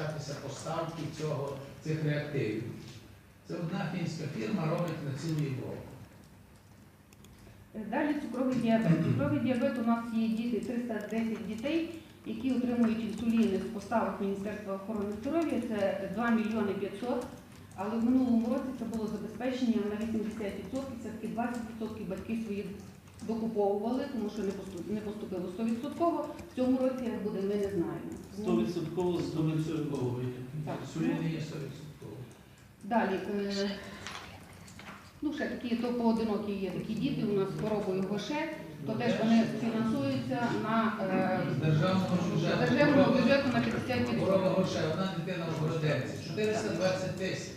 початися поставки цього, цих реактивів. Це одна фінська фірма робить на цілу Європу. Далі цукровий діабет. Цукровий діабет у нас є діти 310 дітей, які отримують інсуліни з поставок Міністерства охорони здоров'я. Це 2 мільйони 500. Але в минулому році це було забезпечення на 80%, це таки 20% батьки свої докуповували, тому що не поступило 100%. В цьому році як буде, ми не знаємо. Тому- Стовідсотково з Стовідсотково. Так. Є 100%. Далі, е, ну ще такі, то поодинокі є такі діти у нас з хворобою Гоше, то теж вони фінансуються на е, З державного бюджету. на 50%. Ворога грошей, одна дитина в Городенці, 420 тисяч.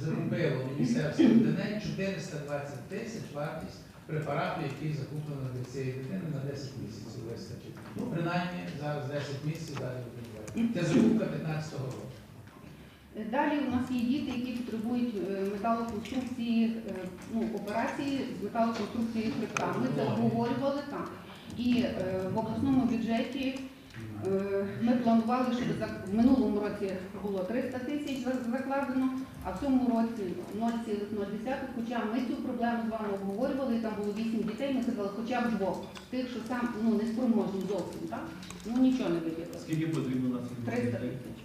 Закупило Міністерство ДНЕ 420 тисяч вартість препарату, який закуплено для цієї дитини на 10 місяців вистачить. Ну, принаймні, зараз 10 місяців далі буде. Це закупка 15-го року. Далі у нас є діти, які потребують е, металоконструкції, е, ну, операції з металоконструкцією хребта. Ми це обговорювали там. І е, в обласному бюджеті ми планували, щоб в минулому році було 300 тисяч закладено, а в цьому році 0,0. Хоча ми цю проблему з вами обговорювали, там було 8 дітей, ми казали, хоча б двох. Тих, що сам ну, не спроможні зовсім, так? Ну нічого не виділили. Скільки потрібно на це? 300 тисяч.